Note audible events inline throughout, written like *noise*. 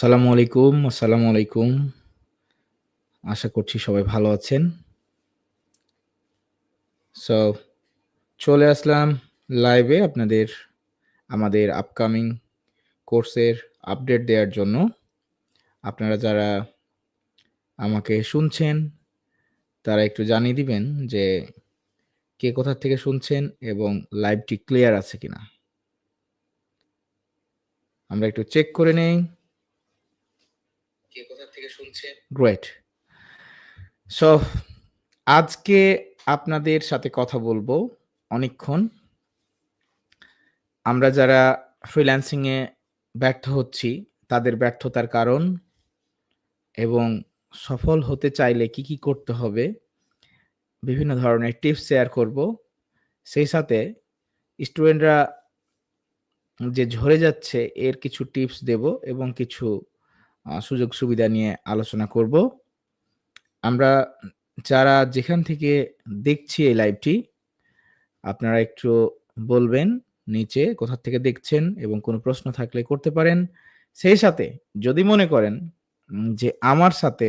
আসসালামু আলাইকুম, আসসালামু আলাইকুম। আশা করছি সবাই ভালো আছেন। সো চলে আসলাম লাইভে আপনাদের আমাদের আপকামিং কোর্সের আপডেট দেওয়ার জন্য। আপনারা যারা আমাকে শুনছেন, তারা একটু জানিয়ে দিবেন যে কে কোথা থেকে শুনছেন এবং লাইভটি ক্লিয়ার আছে কিনা? আমরা একটু চেক করে নেই। থেকে শুনছেন? গ্রেট। সো আজকে আপনাদের সাথে কথা বলব অনেকক্ষণ। আমরা যারা ফ্রিল্যান্সিং এ ব্যর্থ হচ্ছি, তাদের ব্যর্থতার কারণ এবং সফল হতে চাইলে কি, কি করতে হবে? বিভিন্ন ধরনের টিপস শেয়ার করব। সেই সাথে স্টুডেন্টরা যে ঝরে যাচ্ছে এর কিছু টিপস দেব এবং কিছু সুযোগ সুবিধা নিয়ে আলোচনা করব। আমরা যারা যেখান থেকে দেখছি এই লাইভটি, আপনারা একটু বলবেন নিচে কোথা থেকে দেখছেন এবং কোনো প্রশ্ন থাকলে করতে পারেন। সেই সাথে যদি মনে করেন যে আমার সাথে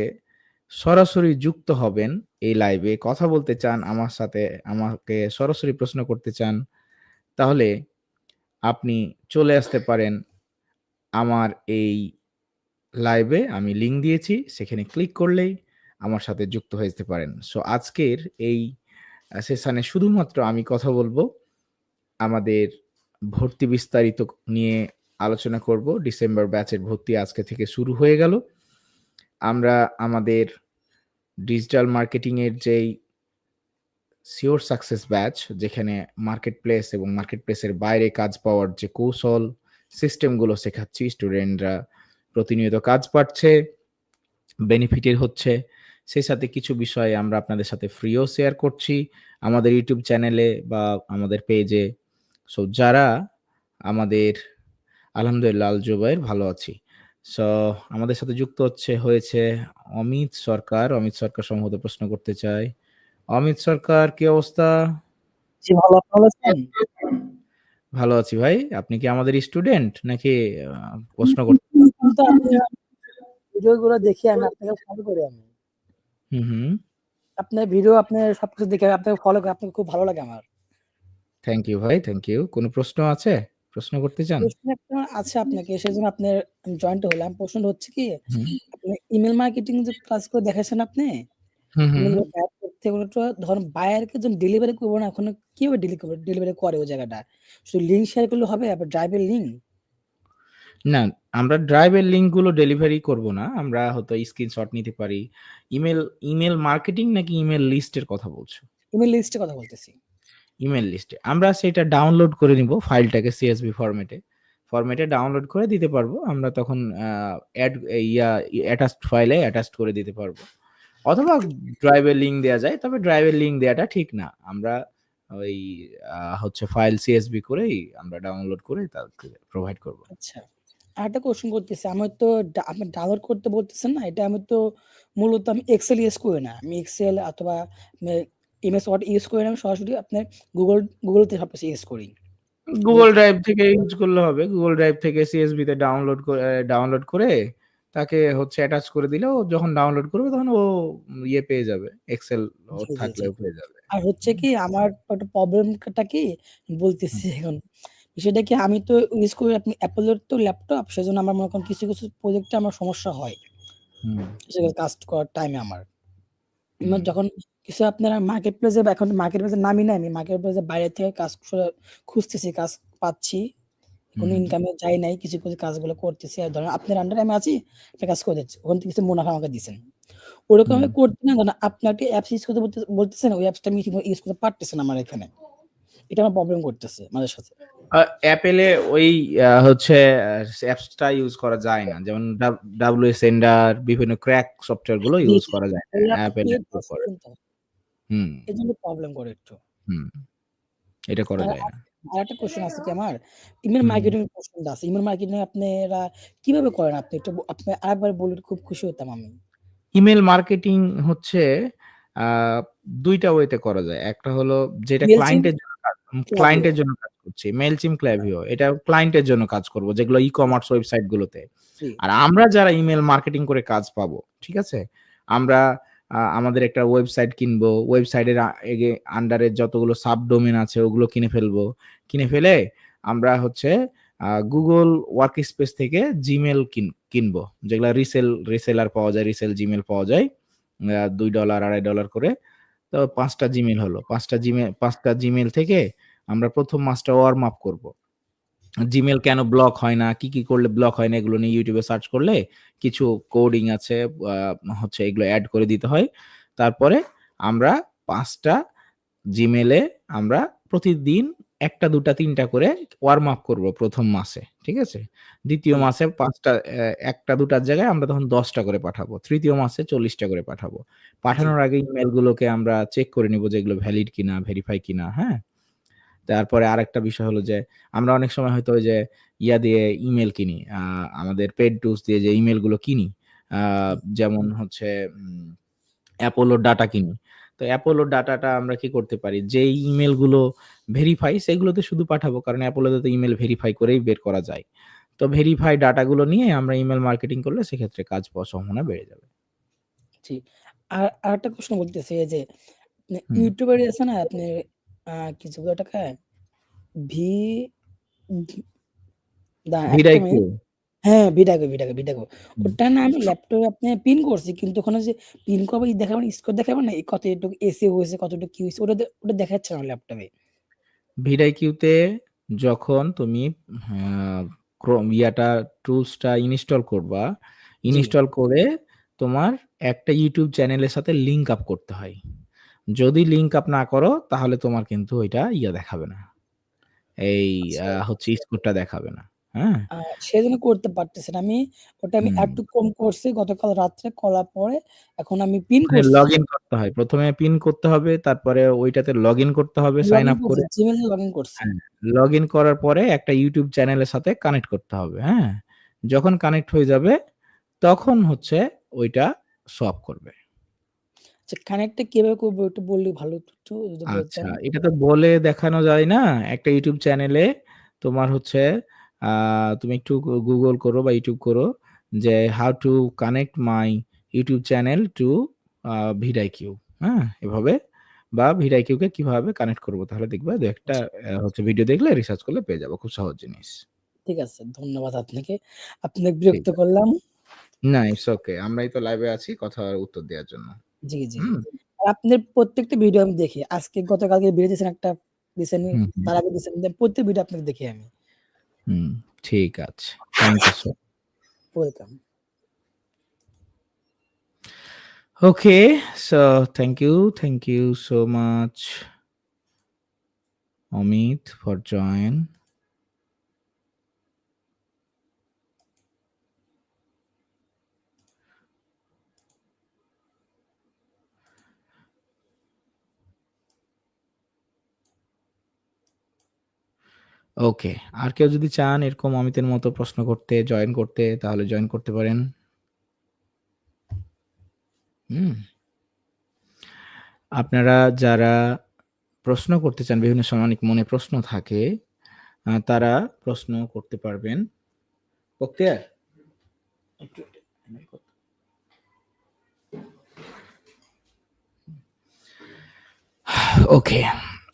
সরাসরি যুক্ত হবেন এই লাইভে, কথা বলতে চান আমার সাথে, আমাকে সরাসরি প্রশ্ন করতে চান, তাহলে আপনি চলে আসতে পারেন আমার এই লাইভে আমি লিঙ্ক দিয়েছি। সেখানে ক্লিক করলেই আমার সাথে যুক্ত হয়ে যেতে পারেন। সো আজকের এই সেশানে শুধুমাত্র আমি কথা বলব। আমাদের ভর্তি বিস্তারিত নিয়ে আলোচনা করব। ডিসেম্বর ব্যাচের ভর্তি আজকে থেকে শুরু হয়ে গেল। আমরা আমাদের ডিজিটাল মার্কেটিংয়ের যেই সিওর সাকসেস ব্যাচ যেখানে মার্কেট প্লেস এবং মার্কেট প্লেসের বাইরে কাজ পাওয়ার যে কৌশল, সিস্টেমগুলো শেখাচ্ছি। স্টুডেন্টরা প্রতিনিয়ত কাজ পাচ্ছে, বেনিফিটের হচ্ছে। সেই সাথে কিছু বিষয় আমরা আপনাদের সাথে ফ্রিও শেয়ার করছি আমাদের ইউটিউব চ্যানেলে বা আমাদের পেজে। সো যারা আমাদের আলহামদুলিল্লাহ আল জুবাইর ভালো আছি। সো আমাদের সাথে যুক্ত হচ্ছে হয়েছে অমিত সরকার। অমিত সরকার সম্ভবত প্রশ্ন করতে চায়। অমিত সরকার কি অবস্থা? জি ভালো, আপনি আছেন? ভালো আছি ভাই। আপনি কি আমাদের স্টুডেন্ট নাকি প্রশ্ন করতে আপনি ভিডিও গুলো দেখি আমি আপনাকে ফলো করি আমি। আপনার ভিডিও আপনার সবকিছু দেখে আপনাকে ফলো করি। আপনাকে খুব ভালো লাগে আমার। থ্যাংক ইউ ভাই, থ্যাংক ইউ। কোন প্রশ্ন আছে? প্রশ্ন করতে চান? প্রশ্ন আছে আপনাকে সেজন্য আপনার জয়েন্ট হলাম। প্রশ্নটা হচ্ছে কি। আপনি ইমেইল মার্কেটিং যে আপনি, অ্যাড করতে ওগুলো তো ধরেন বায়ারকে যখন ডেলিভারি করব না ওখানে কীভাবে ডেলিভারি করে ওই জায়গাটা? শুধু লিঙ্ক শেয়ার করলে হবে আবার ড্রাইভের লিঙ্ক? না, আমরা ড্রাইভের লিঙ্কগুলো ডেলিভারি করব না। আমরা হয়তো স্ক্রিনশট নিতে পারি। ইমেল ইমেল মার্কেটিং নাকি ইমেল লিস্টের কথা বলছো? ইমেল লিস্টের কথা বলতেছি। ইমেল লিস্টে। আমরা সেটা ডাউনলোড করে নিব ফাইলটাকে CSV ফরম্যাটে। ফরম্যাটে ডাউনলোড করে দিতে পারব। আমরা তখন অ্যাড ইয়া অ্যাটাচড ফাইলে অ্যাটাচড করে দিতে পারব। অথবা ড্রাইভের লিঙ্ক দেয়া যায়। তবে ড্রাইভের লিঙ্ক দেয়াটা ঠিক না। আমরা ওই হচ্ছে ফাইল CSV করেই আমরা ডাউনলোড করে তাকে প্রোভাইড করব। আচ্ছা। আরেকটা কোয়েশ্চেন করতেছি। আমি তো আপনি ডাউনলোড করতে বলতেছেন না? এটা আমি তো মূলত আমি এক্সেল ইউজ করি না। আমি এক্সেল অথবা এমএস ওয়ার্ড ইউজ করি না। আমি সরাসরি আপনার গুগল গুগলতে সবকিছু ইউজ করি। গুগল ড্রাইভ থেকে ইউজ করলে হবে। গুগল ড্রাইভ থেকে CSV তে ডাউনলোড করে ডাউনলোড করে তাকে হচ্ছে অ্যাটাচ করে দিলে ও যখন ডাউনলোড করবে তখন ও ইয়ে পেয়ে যাবে। এক্সেল। থাকলেও পেয়ে যাবে। আর হচ্ছে কি আমার একটা প্রবলেমটা কি বলতেছি এখন। বিষয়টা কি আমি তো ইউজ করি আপনি এর তো ল্যাপটপ সেজন্য আমার মনে করেন কিছু, কিছু প্রজেক্টে আমার সমস্যা হয়। কাজ করার টাইমে আমার। যখন কিছু আপনারা মার্কেট প্লেস এখন মার্কেট প্লেস নামি নাই আমি। মার্কেট প্লেস বাইরে থেকে কাজ খুঁজতেছি, কাজ পাচ্ছি। কোন। ইনকামে যাই নাই। কিছু, কিছু কাজগুলো করতেছি। আর ধরেন আপনার আন্ডারে আমি আছি, একটা কাজ করে দিচ্ছি। ওখান থেকে কিছু মুনাফা আমাকে দিছেন। ওরকম আমি করতে না ধরেন আপনি একটা অ্যাপস ইউজ করতে বলতে বলতেছেন ওই অ্যাপসটা আমি ইউজ করতে পারতেছি না আমার এখানে। এটা আমার প্রবলেম করতেছে মাঝে সাঝে। এ ওই হচ্ছে অ্যাপসটা ইউজ করা যায় না। যেমন ডাব্লিউ Sender বিভিন্ন ক্র্যাক সফটওয়্যারগুলো ইউজ করা যায় না। করে। কিন্তু। হুম। এজন্য প্রবলেম করে একটু। হুম। এটা করা যায় না। আরেকটা কোয়েশ্চেন আছে কি আমার? ইমেইল হুম। মার্কেটিং এর কোয়েশ্চেনটা আছে। ইমেল মার্কেটিং আপনারা কীভাবে করেন আপনি? একটু আপনি আরেকবার বললে খুব খুশি হতাম আমি। ইমেল মার্কেটিং হচ্ছে ২ ওয়েতে করা যায়। একটা হলো যেটা ক্লায়েন্টের জন্য ক্লায়েন্টের জন্য কাজ করছি। মেইলচিম, ক্ল্যাভিও এটা ক্লায়েন্টের জন্য কাজ করব যেগুলো ই-কমার্স ওয়েবসাইট গুলোতে। আর আমরা যারা ইমেল মার্কেটিং করে কাজ পাবো, ঠিক আছে? আমরা আমাদের একটা ওয়েবসাইট কিনবো। ওয়েবসাইটের আন্ডারে যতগুলো সাবডোমেইন আছে ওগুলো কিনে ফেলব। কিনে ফেলে আমরা হচ্ছে গুগল Google ওয়ার্কস্পেস থেকে জিমেল কিন কিনবো। যেগুলা রিসেল রিসেলার পাওয়া যায়, রিসেল জিমেল পাওয়া যায়। আ $2 $2.5 করে। তো পাঁচটা জিমেল হলো। পাঁচটা জিমেল পাঁচটা জিমেল থেকে আমরা প্রথম মাসটা ওয়ার্ম আপ করব। জিমেল কেন ব্লক হয় না, কি, কি করলে ব্লক হয় না এগুলো নিয়ে ইউটিউবে সার্চ করলে কিছু কোডিং আছে হচ্ছে এগুলো অ্যাড করে দিতে হয়। তারপরে আমরা পাঁচটা জিমেলে আমরা প্রতিদিন ১ দুটা ২ টা ৩ টা করে ওয়ার্ম আপ করব প্রথম মাসে। ঠিক আছে? দ্বিতীয় মাসে ৫ টা অ্যা ১ টা ২ টার জায়গায় আমরা তখন দশটা করে পাঠাবো। তৃতীয় মাসে চল্লিশটা করে পাঠাবো। পাঠানোর আগে ইমেইল গুলোকে আমরা চেক করে নিব যে এগুলো ভ্যালিড কিনা, ভেরিফাই কিনা, হ্যাঁ? তারপরে আরেকটা বিষয় হলো যে আমরা অনেক সময় হয়তো ওই যে ইয়া দিয়ে ইমেল কিনি। আমাদের পেড টুলস দিয়ে যে ইমেইলগুলো কিনি। যেমন হচ্ছে Apollo ডাটা কিনি। তো Apollo ডাটাটা আমরা কি করতে পারি? যে ইমেইলগুলো ভেরিফাই সেগুলোতে শুধু পাঠাবো। কারণ Apollo তে ইমেইল ভেরিফাই করেই বের করা যায়। তো ভেরিফাই ডাটা গুলো নিয়ে আমরা ইমেল মার্কেটিং করলে সেক্ষেত্রে কাজ পাওয়ার সম্ভাবনা বেড়ে যাবে। জি। আর আরেকটা প্রশ্ন বলতেছি যে। ইউটিউবার আছে না আপনি কিছু ওটাকে? ভি একটা। হ্যাঁ, ভিডাগো, ভিডাগো, ভিডাগো। হুম। ওটা না আমি ল্যাপটপে আপনি পিন করছি। কিন্তু ওখানে যে পিন করব ই দেখাবে না, স্কোর দেখাবে না? এই কতটুকু এসইও হয়েছে, কতটুকু কি হইছে ওটা দে ওটা দেখাচ্ছে না ল্যাপটপে। ভিডাইকিউতে যখন তুমি ক্রোম ইয়াটা টুলসটা ইনস্টল করবা, জি। ইনস্টল করে তোমার একটা YouTube চ্যানেলের সাথে লিংক আপ করতে হয়। যদি লিংক আপ না করো তাহলে তোমার কিন্তু ওইটা ইয়া দেখাবে না। এই আ আচ্ছা। হচ্ছে স্কোরটা দেখাবে না। হ্যাঁ? আ সেজন্য করতে পারতেছি না। আমি ওটা আমি হুম। এড কম করছি গতকাল রাত্রে করার পরে এখন আমি পিন ওখানে করছি। লগইন করতে হয়। ১ম এ পিন করতে হবে। তারপরে ওইটাতে লগইন করতে হবে সাইন লগইন আপ করছি, করে। Gmail এ লগইন করছি। হ্যাঁ, লগইন করার পরে একটা YouTube চ্যানেলের সাথে কানেক্ট করতে হবে। হ্যাঁ? যখন কানেক্ট হয়ে যাবে তখন হচ্ছে ওইটা অফ করবে। আচ্ছা কানেক্টটা কীভাবে করব একটু বললে ভালো হতো একটু যদি আচ্ছা, বলতেন। এটা তো বলে দেখানো যায় না। একটা YouTube চ্যানেলে তোমার হচ্ছে তুমি একটু গুগল করো বা ইউটিউব করো যে how to connect my YouTube channel to a vidIQ. হ্যাঁ? এভাবে বা ভিডাইকিউকে কীভাবে কানেক্ট করব তাহলে দেখবে ২ ১ টা আচ্ছা। হচ্ছে ভিডিও দেখলে রিসার্চ করলে পেয়ে যাব খুব সহজ জিনিস। ঠিক আছে। ধন্যবাদ আপনাকে। আপনাকে বিরক্ত করলাম। না, ইটস ওকে। আমরাই তো লাইভে আছি কথার উত্তর দেওয়ার জন্য। জি, জি। আপনার প্রত্যেকটা ভিডিও আমি দেখি। আজকে গতকালকে দিয়েছেন একটা হুম। তার আগে। দেন প্রত্যেক ভিডিও আপনাকে দেখি আমি। ঠিক আছে। Thank you thank you thank you so much Amit for join okay. আর কেউ যদি চান এরকম অমিতের মতো প্রশ্ন করতে, জয়েন করতে তাহলে জয়েন করতে পারেন। হুম? আপনারা যারা প্রশ্ন করতে চান বিভিন্ন সময় অনেক মনে প্রশ্ন থাকে। আ তারা প্রশ্ন করতে পারবেন। বখতিয়ার একটু ওকে।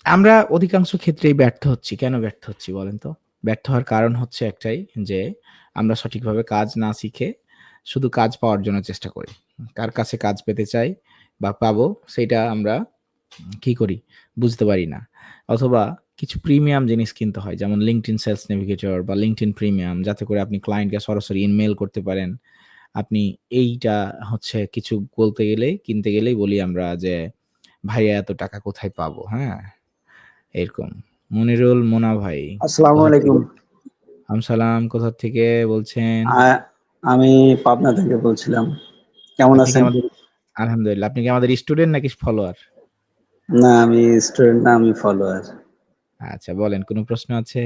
আমরা অধিকাংশ ক্ষেত্রেই ব্যর্থ হচ্ছি। কেন ব্যর্থ হচ্ছি বলেন তো? ব্যর্থ হওয়ার কারণ হচ্ছে একটাই যে আমরা সঠিকভাবে কাজ না শিখে শুধু কাজ পাওয়ার জন্য চেষ্টা করি। কার কাছে কাজ পেতে চাই বা পাবো সেটা আমরা কি করি? বুঝতে পারি না। অথবা কিছু প্রিমিয়াম জিনিস কিনতে হয়। যেমন LinkedIn সেলস নেভিগেটর বা LinkedIn প্রিমিয়াম যাতে করে আপনি ক্লায়েন্টকে সরাসরি ইনমেল করতে পারেন। আপনি এইটা হচ্ছে কিছু বলতে গেলেই কিনতে গেলেই বলি আমরা যে, "ভাইয়া এত টাকা কোথায় পাবো?" হ্যাঁ? এরকম। মনিরুল মোনা ভাই আসসালামু আলাইকুম। ওয়ালাইকুম সালাম। কোথা থেকে বলছেন? আমি পাবনা থেকে বলছিলাম। কেমন আছেন? আলহামদুলিল্লাহ। আপনি কি আমাদের স্টুডেন্ট নাকি ফলোয়ার? না আমি স্টুডেন্ট না আমি ফলোয়ার। আচ্ছা বলেন কোনো প্রশ্ন আছে?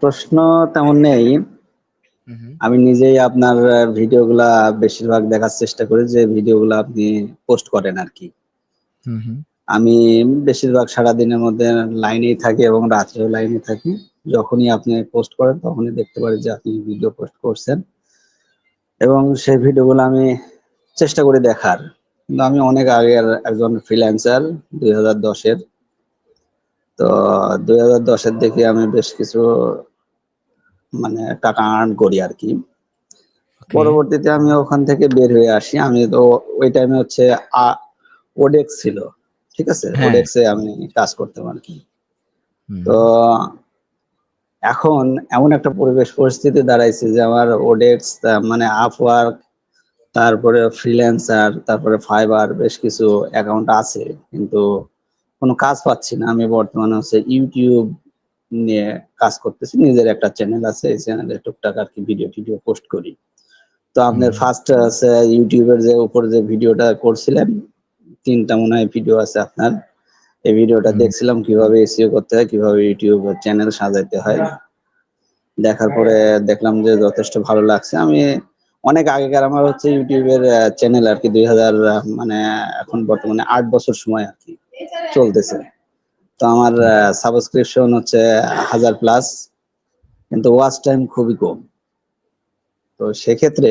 প্রশ্ন তেমন নেই। আমি নিজেই আপনার ভিডিওগুলা বেশিরভাগ দেখার চেষ্টা করি যে ভিডিওগুলা আপনি পোস্ট করেন আরকি। হু, হু। আমি বেশিরভাগ সারাদিনের মধ্যে লাইনেই থাকি এবং রাত্রেও লাইনে থাকি। যখনই আপনি পোস্ট করেন তখনই দেখতে পারি যে আপনি ভিডিও পোস্ট করছেন। এবং সেই ভিডিওগুলো আমি চেষ্টা করি দেখার। কিন্তু আমি অনেক আগের একজন ফ্রিল্যান্সার ২০১০ এর। তো ২০১০ এর দিকে আমি বেশ কিছু মানে টাকা আর্ন করি আর কি পরবর্তীতে আমি ওখান থেকে বের হয়ে আসি। আমি তো ওই টাইমে হচ্ছে ওডেক্স ছিল। ঠিক আছে? হ্যাঁ। ওডেক্সে আমি কাজ করতাম আরকি। কি তো এখন এমন একটা পরিবেশ পরিস্থিতি দাঁড়াইছে যে আমার ওডেক্স মানে আপওয়ার্ক তারপরে ফ্রিল্যান্সার, তারপরে ফাইবার বেশ কিছু অ্যাকাউন্ট আছে। কিন্তু কোনো কাজ পাচ্ছি না। আমি বর্তমানে হচ্ছে ইউটিউব নিয়ে কাজ করতেছি। নিজের একটা চ্যানেল আছে। এই চ্যানেলে টুকটাক আর কি ভিডিও-টিডিও পোস্ট করি। তো আপনার। ফার্স্ট আছে ইউটিউবের যে উপরে যে ভিডিওটা করছিলেন, ৩ টা মনে হয় ভিডিও আছে আপনার। এই ভিডিওটা দেখছিলাম কীভাবে এসিও করতে হয়, কীভাবে ইউটিউব চ্যানেল সাজাইতে হয়। দেখার পরে দেখলাম যে যথেষ্ট ভালো লাগছে। আমি অনেক আগেকার আমার হচ্ছে ইউটিউবের চ্যানেল আরকি ২০০০ আ মানে এখন বর্তমানে আট বছর সময় আর কি চলতেছে। তো আমার সাবস্ক্রিপশন হচ্ছে হাজার প্লাস কিন্তু ওয়াচ টাইম খুবই কম। তো সেক্ষেত্রে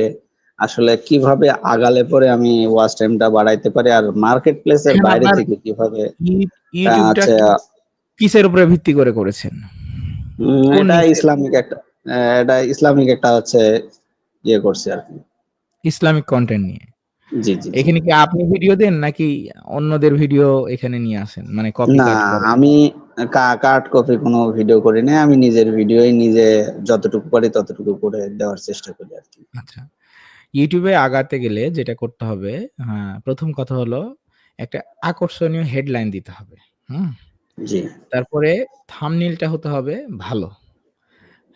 আসলে কীভাবে আগালে পরে আমি ওয়াচ টাইমটা বাড়াইতে পারি? আর মার্কেট প্লেস এর বাইরে থেকে কীভাবে কিসের উপরে ভিত্তি করে করেছেন? এটা ইসলামিক একটা এটা ইসলামিক একটা হচ্ছে ইয়ে করছি আরকি। ইসলামিক কন্টেন্ট নিয়ে। জি, জি। এখানে কি আপনি ভিডিও দেন নাকি অন্যদের ভিডিও এখানে নিয়ে আসেন? মানে কপি না? আমি কা কাট কপি কোনো ভিডিও করি নাই। আমি নিজের ভিডিওই নিজে যতটুকু পারি ততটুকু করে দেওয়ার চেষ্টা করি আর কি আচ্ছা। এ আগাতে গেলে যেটা করতে হবে, হ্যাঁ, প্রথম কথা হলো একটা আকর্ষণীয় হেডলাইন দিতে হবে। হুম? জি। তারপরে থাম্বনেইলটা হতে হবে ভালো।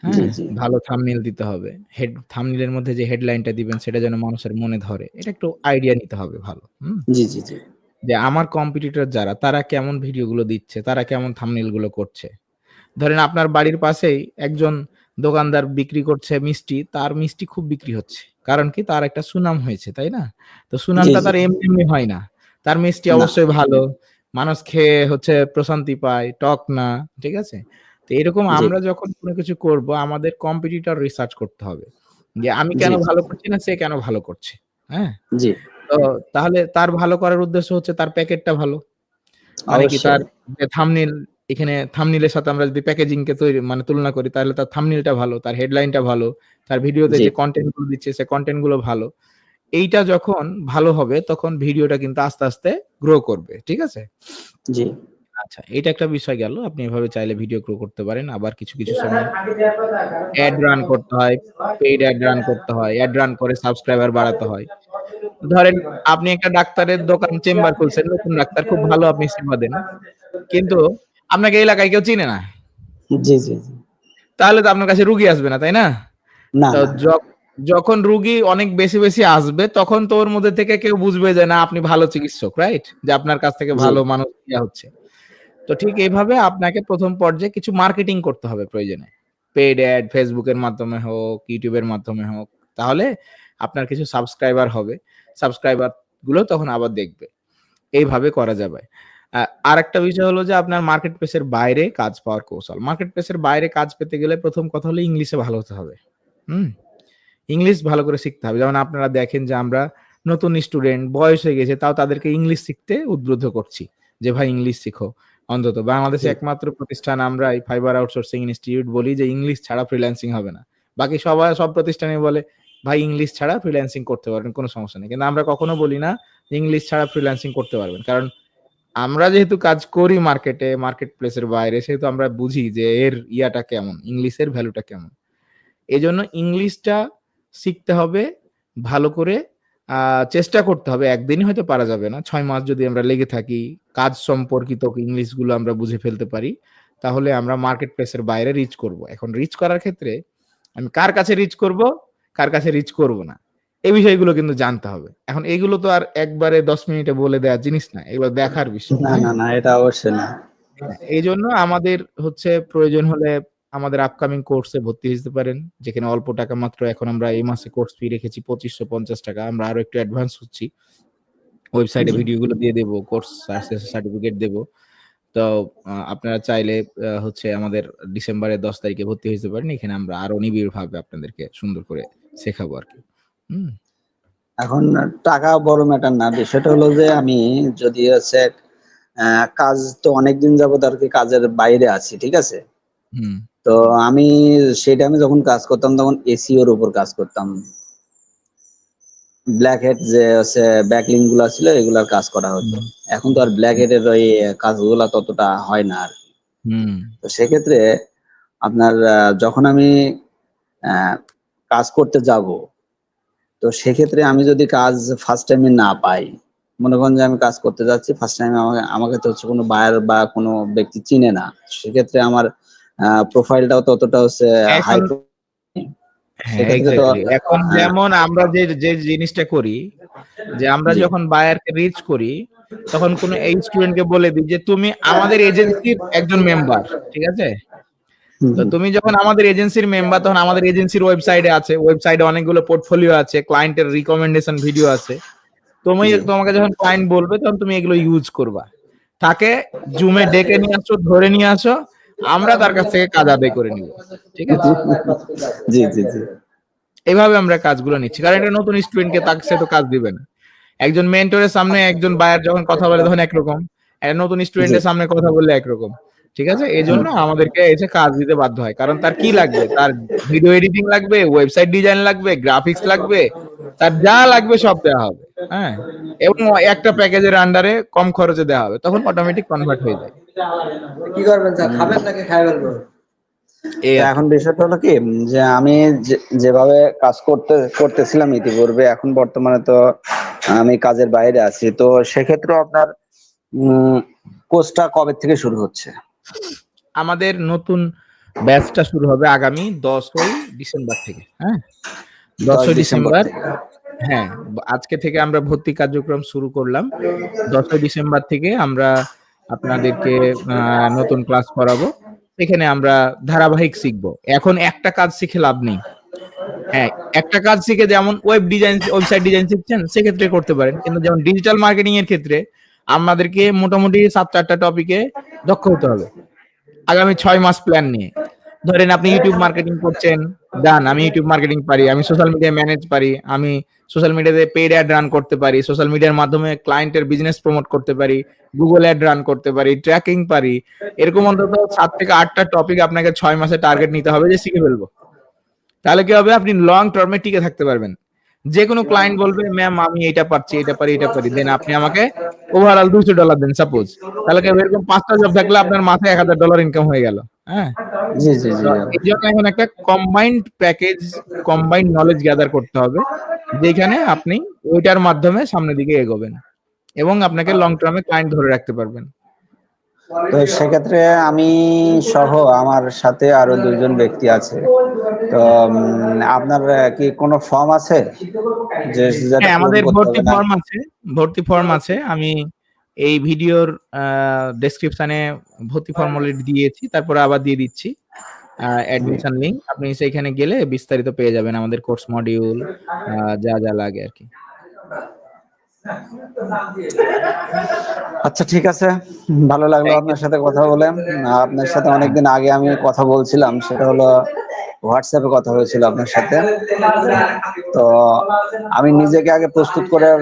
হ্যাঁ? ভালো থাম্বনেইল দিতে হবে। হেড থাম্বনেইল এর মধ্যে যে হেডলাইনটা দিবেন সেটা যেন মানুষের মনে ধরে। এটা একটু আইডিয়া নিতে হবে ভালো। হুম? জি, জি, জি। যে আমার কম্পিটিটর যারা তারা কেমন ভিডিওগুলো দিচ্ছে, তারা কেমন থাম্বনেইলগুলো করছে। ধরেন আপনার বাড়ির পাশেই একজন দোকানদার বিক্রি করছে মিষ্টি, তার মিষ্টি খুব বিক্রি হচ্ছে। কারণ কি? তার একটা সুনাম হয়েছে, তাই না? তো সুনামটা তার এমনি, এমনি হয় না। তার মিষ্টি অবশ্যই ভালো। মানুষ খেয়ে হচ্ছে প্রশান্তি পায়, টক না। ঠিক আছে? তো এরকম আমরা যখন কোনো কিছু করব আমাদের কম্পিটিটর রিসার্চ করতে হবে। যে আমি কেন ভালো করছি না, সে কেন ভালো করছে। হ্যাঁ? জি। তো তাহলে তার ভালো করার উদ্দেশ্য হচ্ছে তার প্যাকেটটা ভালো। মানে কি তার অবশ্যই। এখানে থামনিলের সাথে আমরা যদি প্যাকেজিং কে তৈরি মানে তুলনা করি তাহলে তার থাম্বনেইলটা ভালো, তার হেডলাইনটা ভালো, তার ভিডিওতে যে কনটেন্টগুলো দিচ্ছে সে কনটেন্টগুলো ভালো। এইটা যখন ভালো হবে তখন ভিডিওটা কিন্তু আস্তে, আস্তে গ্রো করবে। ঠিক আছে? জি। আচ্ছা, এটা একটা বিষয় গেল। আপনি এভাবে চাইলে ভিডিও গ্রো করতে পারেন। আবার কিছু, কিছু সময় অ্যাড রান করতে হয়, পেইড অ্যাড রান করতে হয়। অ্যাড রান করে সাবস্ক্রাইবার বাড়াতে হয়। ধরেন আপনি একটা ডাক্তারের দোকান চেম্বার খুলছেন, নতুন ডাক্তার খুব ভালো আপনি সেবা দেন। কিন্তু আপনাকে এলাকায় কেউ চিনে না। জি, জি। তাহলে তো আপনার কাছে রুগী আসবে না, তাই না? না। যখন রুগী অনেক বেশি, বেশি আসবে তখন তো ওর মধ্যে থেকে কেউ বুঝবে যে না আপনি ভালো চিকিৎসক, রাইট? যে আপনার কাছ থেকে ভালো মানুষ ইয়া হচ্ছে। তো ঠিক এইভাবে আপনাকে প্রথম পর্যায়ে কিছু মার্কেটিং করতে হবে প্রয়োজনে। পেড অ্যাড ফেসবুকের মাধ্যমে হোক, ইউটিউবের মাধ্যমে হোক। তাহলে আপনার কিছু সাবস্ক্রাইবার হবে। সাবস্ক্রাইবারগুলো তখন আবার দেখবে। এইভাবে করা যাবে। আ আরেকটা বিষয় হলো যে আপনার মার্কেট প্লেস এর বাইরে কাজ পাওয়ার কৌশল। মার্কেট প্লেস এর বাইরে কাজ পেতে গেলে প্রথম কথা হলো ইংলিশে ভালো হতে হবে। হুম? ইংলিশ ভালো করে শিখতে হবে। যেমন আপনারা দেখেন যে আমরা নতুন স্টুডেন্ট বয়স হয়ে গেছে তাও তাদেরকে ইংলিশ শিখতে উদ্বুদ্ধ করছি। যে ভাই ইংলিশ শিখো। অন্তত বাংলাদেশে একমাত্র প্রতিষ্ঠান আমরাই ফাইবার আউটসোর্সিং ইনস্টিটিউট বলি যে ইংলিশ ছাড়া ফ্রিল্যান্সিং হবে না। বাকি সবাই সব প্রতিষ্ঠানে বলে ভাই ইংলিশ ছাড়া ফ্রিল্যান্সিং করতে পারবেন কোনো সমস্যা নেই। কিন্তু আমরা কখনো বলি না ইংলিশ ছাড়া ফ্রিল্যান্সিং করতে পারবেন। কারণ আমরা যেহেতু কাজ করি মার্কেটে, মার্কেট প্লেস এর বাইরে সেহেতু আমরা বুঝি যে এর ইয়াটা কেমন, ইংলিশের ভ্যালুটা কেমন। এজন্য ইংলিশটা শিখতে হবে ভালো করে চেষ্টা করতে হবে। একদিনই হয়তো পারা যাবে না। ছয় মাস যদি আমরা লেগে থাকি, কাজ সম্পর্কিত ইংলিশগুলো আমরা বুঝে ফেলতে পারি, তাহলে আমরা মার্কেট প্লেস এর বাইরে রিচ করব। এখন রিচ করার ক্ষেত্রে আমি কার কাছে রিচ করব, কার কাছে রিচ করব না। এই বিষয়গুলো কিন্তু জানতে হবে। এখন এগুলো তো আর একবারে ১০ মিনিটে বলে দেওয়ার জিনিস না। এগুলো দেখার বিষয়। না? না, না, এটা অবশ্যই না। হ্যাঁ, এইজন্য আমাদের হচ্ছে প্রয়োজন হলে আমাদের আপকামিং কোর্সে ভর্তি হতে পারেন। যেখানে অল্প টাকা মাত্র এখন আমরা এই মাসে কোর্স ফি রেখেছি ৳২৫৫০ আমরা আরও একটু অ্যাডভান্স হচ্ছি। ওয়েবসাইটে। ভিডিওগুলো দিয়ে দেব, কোর্স সার্টিফিকেট দেব। তো আপনারা চাইলে হচ্ছে আমাদের ডিসেম্বরের ১০ তারিখে ভর্তি হইতে পারেন। এখানে আমরা আরও নিবিড়ভাবে আপনাদেরকে সুন্দর করে শেখাবো আরকি। হুম? এখন টাকা বড় ম্যাটার না। বিষয়টা হলো যে আমি যদি হচ্ছে কাজ তো অনেকদিন যাবত আরকি কাজের বাইরে আছি। ঠিক আছে? হুম। তো আমি সেই টাইমে যখন কাজ করতাম তখন এর উপর কাজ করতাম। ব্ল্যাক হেড যে হচ্ছে ব্যাকলিঙ্কগুলা ছিল এগুলার কাজ করা হতো। এখন তো আর ব্ল্যাক হেড এর ওই কাজগুলা ততটা হয় না। হুম। তো সেক্ষেত্রে আপনার যখন আমি কাজ করতে যাব, তো সেক্ষেত্রে আমি যদি কাজ ফার্স্ট টাইমে না পাই, মনে করেন যে আমি কাজ করতে যাচ্ছি ফার্স্ট টাইমে আমাকে আমাকে তো হচ্ছে কোনো বায়ার বা কোনো ব্যক্তি চিনে না। সেক্ষেত্রে আমার প্রোফাইলটাও ততটা হচ্ছে হাই এখন হ্যাঁ, হ্যাঁ। যেমন আমরা যে, যে জিনিসটা করি যে আমরা যখন বায়ারকে রিচ করি তখন কোনো এই স্টুডেন্টকে বলে দিই যে তুমি আমাদের এজেন্সির একজন মেম্বার। ঠিক আছে? তো তুমি যখন আমাদের এজেন্সির মেম্বার তখন আমাদের এজেন্সির ওয়েবসাইটে আছে। ওয়েবসাইটে অনেকগুলো পোর্টফোলিও আছে, ক্লায়েন্টের রিকমেন্ডেশন ভিডিও আছে। তুমি তোমাকে যখন ক্লায়েন্ট বলবে তখন তুমি এগুলো ইউজ করবা। তাকে জুমে ডেকে নিয়ে আসো, ধরে নিয়ে আসো। আমরা তার কাছ থেকে কাজ আদায় করে নিব। ঠিক আছে? *laughs* জি, জি, জি। এভাবে আমরা কাজগুলো নিচ্ছি। কারণ এটা নতুন স্টুডেন্টকে তাকে সে তো কাজ দিবে না। একজন মেন্টরের সামনে একজন বায়ার যখন কথা বলে তখন একরকম। নতুন স্টুডেন্টের সামনে কথা বললে একরকম। ঠিক আছে? এজন্য আমাদেরকে এসে কাজ দিতে বাধ্য হয়। কারণ তার কি লাগবে? তার ভিডিও এডিটিং লাগবে, ওয়েবসাইট ডিজাইন লাগবে, গ্রাফিক্স লাগবে। তার যা লাগবে সব দেওয়া হবে। হ্যাঁ? এবং একটা প্যাকেজের আন্ডারে কম খরচে দেওয়া হবে। তখন অটোমেটিক কনভার্ট হয়ে যায়। কি করবেন স্যার খাবেন নাকি এই কি। এখন বিষয়টা হলো কি যে আমি যে যেভাবে কাজ করতে করতেছিলাম ইতিপূর্বে এখন বর্তমানে তো আমি কাজের বাইরে আছি। তো সেক্ষেত্রেও আপনার উম কোর্সটা কবে থেকে শুরু হচ্ছে? আমাদের নতুন ব্যাচটা শুরু হবে আগামী ১০ই ডিসেম্বর থেকে। হ্যাঁ? ১০ই ডিসেম্বর হ্যাঁ, আজকে থেকে আমরা ভর্তি কার্যক্রম শুরু করলাম। ১০ই ডিসেম্বর থেকে আমরা আপনাদেরকে নতুন ক্লাস করাবো। এখানে আমরা ধারাবাহিক শিখব। এখন একটা কাজ শিখে লাভ নেই। হ্যাঁ, একটা কাজ শিখে যেমন ওয়েব ডিজাইন, ওয়েবসাইট ডিজাইন শিখছেন সেক্ষেত্রে করতে পারেন। কিন্তু যেমন ডিজিটাল মার্কেটিং এর ক্ষেত্রে আমাদেরকে মোটামুটি ৭-৮ টা টপিকে দক্ষ হতে হবে। আগামী ছয় মাস প্ল্যান নিয়ে। ধরেন আপনি ইউটিউব মার্কেটিং করছেন, ডান আমি ইউটিউব মার্কেটিং পারি। আমি সোশ্যাল মিডিয়া ম্যানেজ পারি। আমি সোশ্যাল মিডিয়াতে পেড অ্যাড রান করতে পারি। সোশ্যাল মিডিয়ার মাধ্যমে ক্লায়েন্টের বিজনেস প্রমোট করতে পারি। গুগল অ্যাড রান করতে পারি, ট্র্যাকিং পারি। এরকম অন্তত সাত থেকে আটটা টপিক আপনাকে ছয় মাসে টার্গেট নিতে হবে যে শিখে ফেলব। তাহলে কি হবে? আপনি লং টার্ম টিকে থাকতে পারবেন। যেকোনো ক্লায়েন্ট বলবে, "ম্যাম আমি এটা পারছি, এটা পারি, এটা পারি।" দেন আপনি আমাকে ওভারঅল $200 দেন সাপোজ। তাহলে এরকম ৫ টা জব থাকলে আপনার মাসে $১,০০০ ইনকাম হয়ে গেল। হ্যাঁ? জি, জি, জি। তো এইজন্য এখন একটা combined package, combined knowledge gather করতে হবে। যেখানে আপনি ওইটার মাধ্যমে সামনের দিকে এগোবেন। এবং আপনাকে লং টার্মে ক্লায়েন্ট ধরে রাখতে পারবেন। তো সেক্ষেত্রে আমি সহ আমার সাথে আরও দুজন ব্যক্তি আছে। তো আপনার কি কোনো ফর্ম আছে? যে হ্যাঁ, আমাদের ভর্তি ফর্ম আছে। ভর্তি ফর্ম আছে। আমি এই ভিডিওর ডেসক্রিপশনে ভর্তি ফর্ম অলরেডি দিয়েছি। তারপরে আবার দিয়ে দিচ্ছি। Admission link. আপনি সেখানে গেলে বিস্তারিত পেয়ে যাবেন আমাদের কোর্স মডিউল যা, যা লাগে আরকি। আচ্ছা ঠিক আছে। ভালো লাগল আপনার সাথে কথা বলে। আপনার সাথে। অনেকদিন আগে আমি কথা বলছিলাম। সেটা হলো হোয়াটসঅ্যাপে কথা হয়েছিল আপনার সাথে। তো আমি নিজেকে আগে প্রস্তুত করার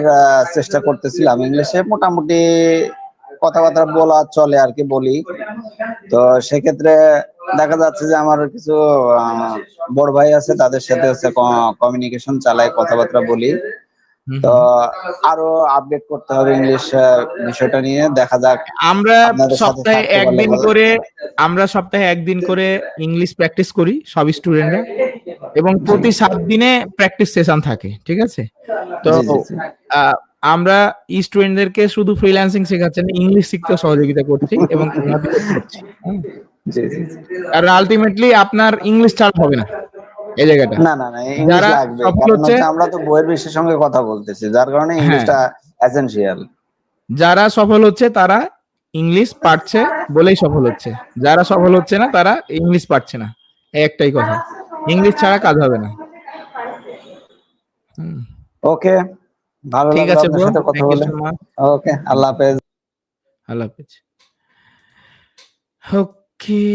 চেষ্টা করতেছিলাম। ইংলিশে মোটামুটি কথাবার্তা বলা চলে আর কি বলি। তো সেক্ষেত্রে দেখা যাচ্ছে যে আমার কিছু বড় ভাই আছে তাদের সাথে হচ্ছে কমিউনিকেশন চালাই, কথাবার্তা বলি। তো আরও আপডেট করতে হবে ইংলিশ বিষয়টা নিয়ে। দেখা যাক আমরা সপ্তাহে থাকতে ১ পারলে দিন ভালো। করে আমরা সপ্তাহে ১ দিন করে ইংলিশ প্র্যাকটিস করি সব স্টুডেন্টরা। এবং প্রতি ৭ দিনে প্র্যাকটিস সেশন থাকে। ঠিক আছে? তো আমরা স্টুডেন্টদেরকে শুধু ফ্রিল্যান্সিং শেখাচ্ছি না, ইংলিশ শিখতেও সহযোগিতা করছি এবং। কারণ আল্টিমেটলি আপনার ইংলিশ ছাড়া হবে না। এই জায়গাটা। না, না, না ইংলিশ যারা লাগবে। আমরা তো বইয়ের বিশ্বের সঙ্গে কথা বলতেছি। যার কারণে হ্যাঁ। ইংলিশটা এসেনশিয়াল। যারা সফল হচ্ছে তারা ইংলিশ পারছে বলেই সফল হচ্ছে। যারা সফল হচ্ছে না তারা ইংলিশ পারছে না। এই একটাই কথা। ইংলিশ ছাড়া কাজ হবে না। ওকে। ভালো ঠিক আছে সাথে কথা বলে ওকে আল্লাহ হাফেজ আল্লাহ হাফেজ ওকে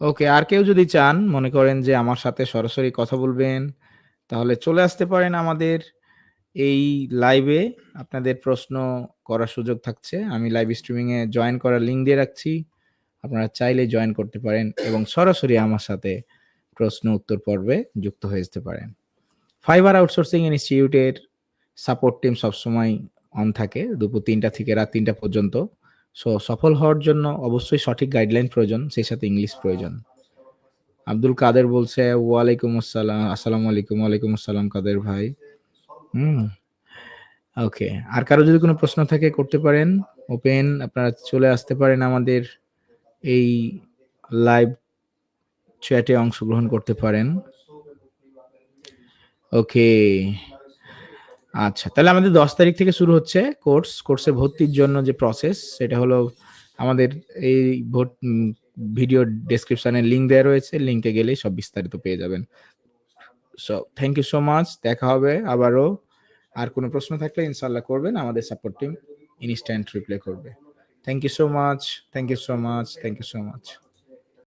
ওকে, আর কেউ যদি চান, মনে করেন যে আমার সাথে সরাসরি কথা বলবেন, তাহলে চলে আসতে পারেন আমাদের এই লাইভে আপনাদের প্রশ্ন করার সুযোগ থাকছে। আমি লাইভ স্ট্রিমিংয়ে জয়েন করার লিঙ্ক দিয়ে রাখছি। আপনারা চাইলে জয়েন করতে পারেন এবং সরাসরি আমার সাথে প্রশ্ন উত্তর পর্বে যুক্ত হয়ে যেতে পারেন। ফাইবার আউটসোর্সিং ইনস্টিটিউটের সাপোর্ট টিম সবসময় অন থাকে। দুপুর তিনটা থেকে রাত তিনটা পর্যন্ত। সো সফল হওয়ার জন্য অবশ্যই সঠিক গাইডলাইন প্রয়োজন, সেই সাথে ইংলিশ প্রয়োজন। আব্দুল কাদের বলছে, ওয়ালাইকুম আসসালাম, আসসালামু আলাইকুম, ওয়ালাইকুম আসসালাম কাদের ভাই? হুম ওকে আর কারও যদি কোনো প্রশ্ন থাকে করতে পারেন ওপেন আপনারা চলে আসতে পারেন আমাদের এই লাইভ চ্যাটে অংশগ্রহণ করতে পারেন। ওকে আচ্ছা তাহলে আমাদের দশ তারিখ থেকে শুরু হচ্ছে কোর্স, কোর্সে ভর্তির জন্য যে প্রসেস সেটা হলো আমাদের এই ভোট ভিডিও ডেসক্রিপশনে লিঙ্ক দেওয়া রয়েছে লিঙ্কে গেলেই সব বিস্তারিত পেয়ে যাবেন। So thank you so much দেখা হবে আবারও। আর কোনো প্রশ্ন থাকলে ইনশাল্লাহ করবেন, আমাদের সাপোর্ট টিম ইনস্ট্যান্ট রিপ্লাই করবে। Thank you so much thank you so much thank you so much